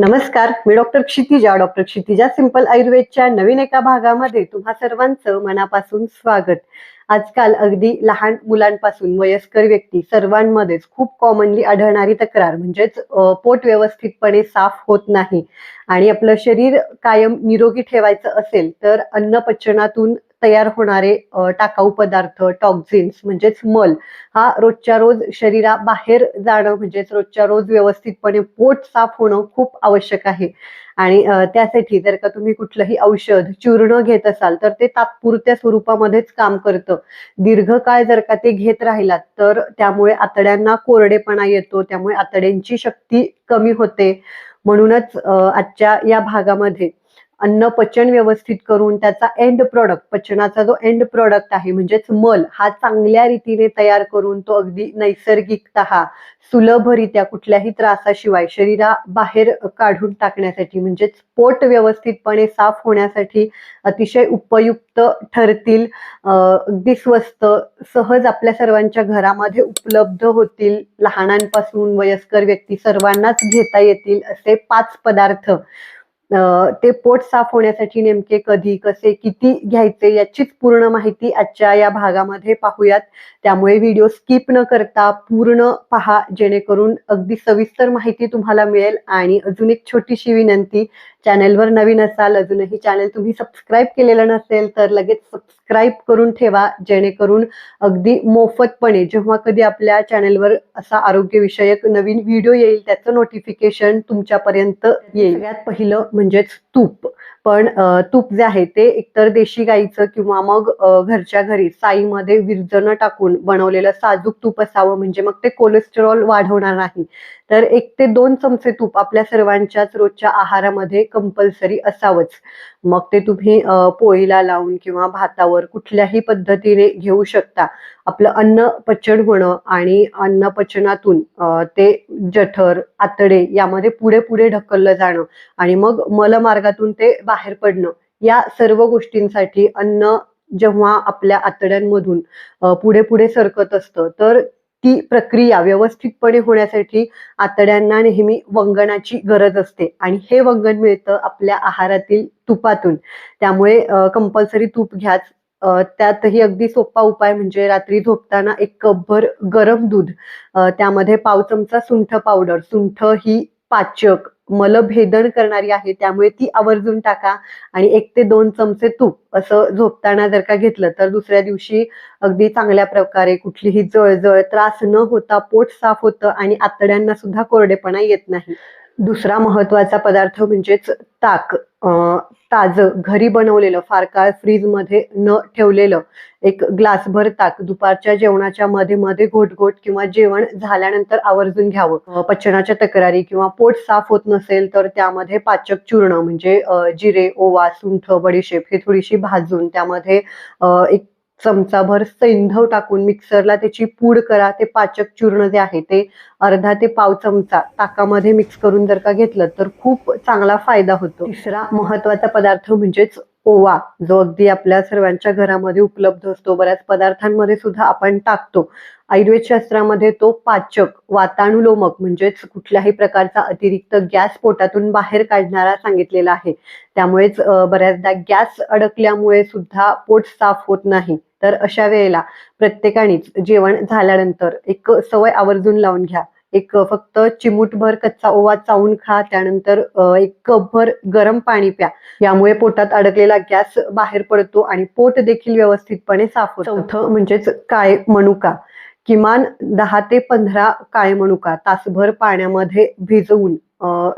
नमस्कार मी doctor Kshitija. Doctor Kshitija simple आयुर्वेदच्या नवीन एका भागामध्ये तुम्हा सर्वांचं मनापासून स्वागत. आजकाल अगदी लहान मुलांपासून वयस्कर व्यक्ती सर्वांमध्येच खूप कॉमनली आढळणारी तक्रार म्हणजेच पोट व्यवस्थितपणे साफ होत नाही आणि आपलं शरीर कायम निरोगी ठेवायचं असेल तर अन्नपचनातून तयार होणारे टाकाऊ पदार्थ टॉक्झिन्स म्हणजेच मल हा रोजच्या रोज शरीराबाहेर जाणं म्हणजेच रोजच्या रोज व्यवस्थितपणे पोट साफ होणं खूप आवश्यक आहे. आणि त्यासाठी जर का तुम्ही कुठलंही औषध चूर्ण घेत असाल तर ते तात्पुरत्या स्वरूपामध्येच काम करतं. दीर्घकाळ जर का ते घेत राहिलात तर त्यामुळे आतड्यांना कोरडेपणा येतो त्यामुळे आतड्यांची शक्ती कमी होते. म्हणूनच आजच्या या भागामध्ये अन्न पचन व्यवस्थित करून त्याचा एंड प्रोडक्ट पचनाचा जो एंड प्रॉडक्ट आहे म्हणजेच मल हा चांगल्या रीतीने तयार करून तो अगदी नैसर्गिकतः सुलभरित्या कुठल्याही त्रासाशिवाय शरीराबाहेर काढून टाकण्यासाठी म्हणजेच पोट व्यवस्थितपणे साफ होण्यासाठी अतिशय उपयुक्त ठरतील. अगदी स्वस्त सहज आपल्या सर्वांच्या घरामध्ये उपलब्ध होतील. लहानांपासून वयस्कर व्यक्ती सर्वांनाच घेता येतील असे पाच पदार्थ. ते पोट साफ होण्यासाठी नेमके कधी कसे किती घ्यायचे याचीच पूर्ण माहिती आजच्या या भागामध्ये पाहूयात. त्यामुळे व्हिडिओ स्किप न करता पूर्ण पहा जेणेकरून अगदी सविस्तर माहिती तुम्हाला मिळेल आणि अजून एक छोटीशी विनंती चॅनेलवर नवीन असाल अजूनही चॅनेल तुम्ही सबस्क्राईब केलेलं नसेल तर लगेच सबस्क्राईब करून ठेवा जेणेकरून अगदी मोफतपणे जेव्हा कधी आपल्या चॅनेलवर असा आरोग्यविषयक नवीन व्हिडिओ येईल त्याचं नोटिफिकेशन तुमच्यापर्यंत येईल. सगळ्यात पहिलं म्हणजेच तूप. पण तूप जे आहे ते एकतर देशी गाईचं किंवा मग घरच्या घरी साईमध्ये विरजणं टाकून बनवलेलं साजूक तूप असावं म्हणजे मग ते कोलेस्टेरॉल वाढवणार नाही. तर एक ते दोन चमचे तूप आपल्या सर्वांच्याच रोजच्या आहारामध्ये कंपल्सरी असावंच. मग ते तुम्ही पोळीला लावून किंवा भातावर कुठल्याही पद्धतीने घेऊ शकता. आपलं अन्न पचन होणं आणि अन्न पचनातून ते जठर आतडे यामध्ये पुढे पुढे ढकललं जाणं आणि मग मलमार्गातून ते बाहेर पडणं या सर्व गोष्टींसाठी अन्न जेव्हा आपल्या आतड्यांमधून पुढे पुढे सरकत असतं तर ती प्रक्रिया व्यवस्थितपणे होण्यासाठी आतड्यांना नेहमी वंगणाची गरज असते आणि हे वंगण मिळतं आपल्या आहारातील तुपातून. त्यामुळे कंपल्सरी तूप घ्याच त्यातही अगदी सोपा उपाय म्हणजे रात्री झोपताना एक कपभर गरम दूध त्यामध्ये पाव चमचा सुंठ पावडर सुंठ ही पाचक मलभेदन करणारी आहे त्यामुळे ती आवर्जून टाका आणि एक ते दोन चमचे तूप असं झोपताना जर का घेतलं तर दुसऱ्या दिवशी अगदी चांगल्या प्रकारे कुठलीही जळजळ त्रास न होता पोट साफ होतं आणि आतड्यांना सुद्धा कोरडेपणा येत नाही. दुसरा महत्त्वाचा पदार्थ म्हणजेच ताक. ताजं घरी बनवलेलं फार काळ फ्रीजमध्ये न ठेवलेलं एक ग्लासभर ताक दुपारच्या जेवणाच्या मध्ये मध्ये घोट घोट किंवा जेवण झाल्यानंतर आवर्जून घ्यावं. पचनाच्या तक्रारी किंवा पोट साफ होत नसेल तर त्यामध्ये पाचक चूर्ण म्हणजे जिरे ओवा सुंठ बडीशेप हे थोडीशी भाजून त्यामध्ये एक चमचाभर सैंधव टाकून मिक्सरला त्याची पूड करा ते पाचक चूर्ण जे आहे ते अर्धा ते पाव चमचा ताकामध्ये मिक्स करून जर का घेतलं तर खूप चांगला फायदा होतो. तिसरा महत्त्वाचा पदार्थ म्हणजेच ओवा जो अगदी आपल्या सर्वांच्या घरामध्ये उपलब्ध असतो. बऱ्याच पदार्थांमध्ये सुद्धा आपण टाकतो. आयुर्वेद शास्त्रामध्ये तो पाचक वातानुलोमक म्हणजेच कुठल्याही प्रकारचा अतिरिक्त गॅस पोटातून बाहेर काढणारा सांगितलेला आहे. त्यामुळेच बऱ्याचदा गॅस अडकल्यामुळे सुद्धा पोट साफ होत नाही. तर अशा वेळेला प्रत्येकानेच जेवण झाल्यानंतर एक सवय आवर्जून लावून घ्या. एक फक्त चिमूटभर कच्चा ओवा चावून खा त्यानंतर एक कपभर गरम पाणी प्या. यामुळे पोटात अडकलेला गॅस बाहेर पडतो आणि पोट देखील व्यवस्थितपणे साफ होतं. चौथं म्हणजेच काळे मनुका किमान दहा ते पंधरा काळे मनुका तासभर पाण्यामध्ये भिजवून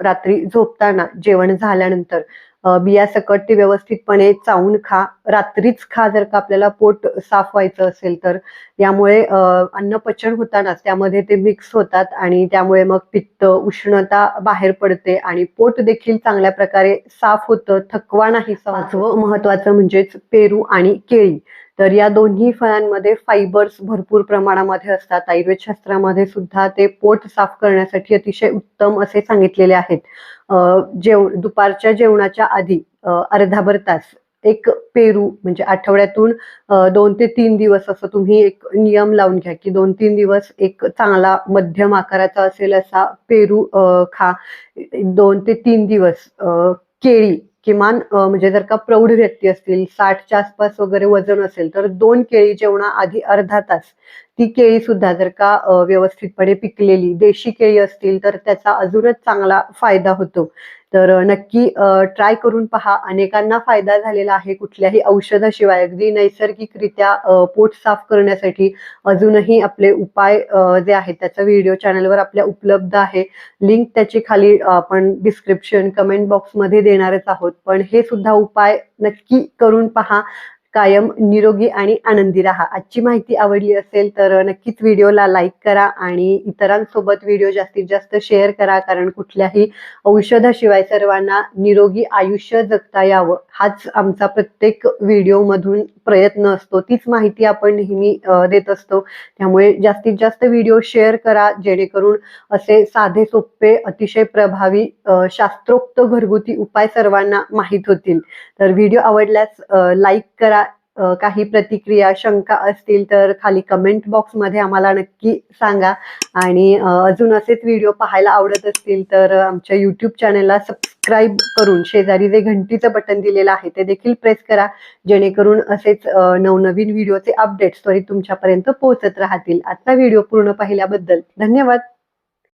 रात्री झोपताना जेवण झाल्यानंतर बिया बियासकट ते व्यवस्थितपणे चावून खा. रात्रीच खा जर का आपल्याला पोट साफ व्हायचं असेल तर. यामुळे अन्न पचन होतानाच त्यामध्ये ते मिक्स होतात आणि त्यामुळे मग पित्त उष्णता बाहेर पडते आणि पोट देखील चांगल्या प्रकारे साफ होतं थकवा नाही पाचवं महत्वाचं म्हणजेच पेरू आणि केळी. तर या दोन्ही फळांमध्ये फायबर्स भरपूर प्रमाणामध्ये असतात. आयुर्वेद शास्त्रामध्ये सुद्धा ते पोट साफ करण्यासाठी अतिशय उत्तम असे सांगितलेले आहेत. जेव दुपारच्या जेवणाच्या आधी अर्धाभर तास एक पेरू म्हणजे आठवड्यातून दोन ते तीन दिवस असं तुम्ही एक नियम लावून घ्या की दोन तीन दिवस एक चांगला मध्यम आकाराचा असेल असा पेरू खा. दोन ते तीन दिवस केळी किमान म्हणजे जर का प्रौढ व्यक्ती असतील साठच्या आसपास वगैरे वजन असेल तर दोन केळी जेवणाआधी अर्धा तास. ती केळी सुद्धा जर का व्यवस्थितपणे पिकलेली देशी केळी असतील तर त्याचा अजूनच चांगला फायदा होतो. तर नक्की ट्राय करून पहा. अनेकांना फायदा झालेला आहे कुठल्याही औषधाशिवाय. अगदी नैसर्गिकरित्या पोट साफ करण्यासाठी अजूनही आपले उपाय जे आहेत त्याचा व्हिडिओ चॅनलवर आपल्या उपलब्ध आहे. लिंक त्याची खाली आपण डिस्क्रिप्शन कमेंट बॉक्समध्ये देणारच आहोत. पण हे सुद्धा उपाय नक्की करून पहा. कायम निरोगी आणि आनंदी राहा. आजची माहिती आवडली असेल तर नक्कीच व्हिडिओला लाईक करा आणि इतरांसोबत व्हिडिओ जास्तीत जास्त शेअर करा कारण कुठल्याही औषधाशिवाय सर्वांना निरोगी आयुष्य जगता यावं. हाच आमचा प्रत्येक व्हिडिओमधून प्रयत्न असतो. तीच माहिती आपण नेहमी देत असतो. त्यामुळे जास्तीत जास्त व्हिडिओ शेअर करा जेणेकरून असे साधे सोपे अतिशय प्रभावी शास्त्रोक्त घरगुती उपाय सर्वांना माहीत होतील. तर व्हिडिओ आवडल्यास लाईक करा काही प्रतिक्रिया शंका असतील तर खाली कमेंट बॉक्समध्ये आम्हाला नक्की सांगा. आणि अजून असेच व्हिडिओ पाहायला आवडत असतील तर आमच्या यूट्यूब चॅनलला सबस्क्राईब करून शेजारी जे घंटीचं बटन दिलेलं आहे ते देखील प्रेस करा. जेणेकरून असेच नवनवीन व्हिडिओचे अपडेट्स त्वरित तुमच्यापर्यंत पोहोचत राहतील. आजचा व्हिडिओ पूर्ण पाहिल्याबद्दल धन्यवाद.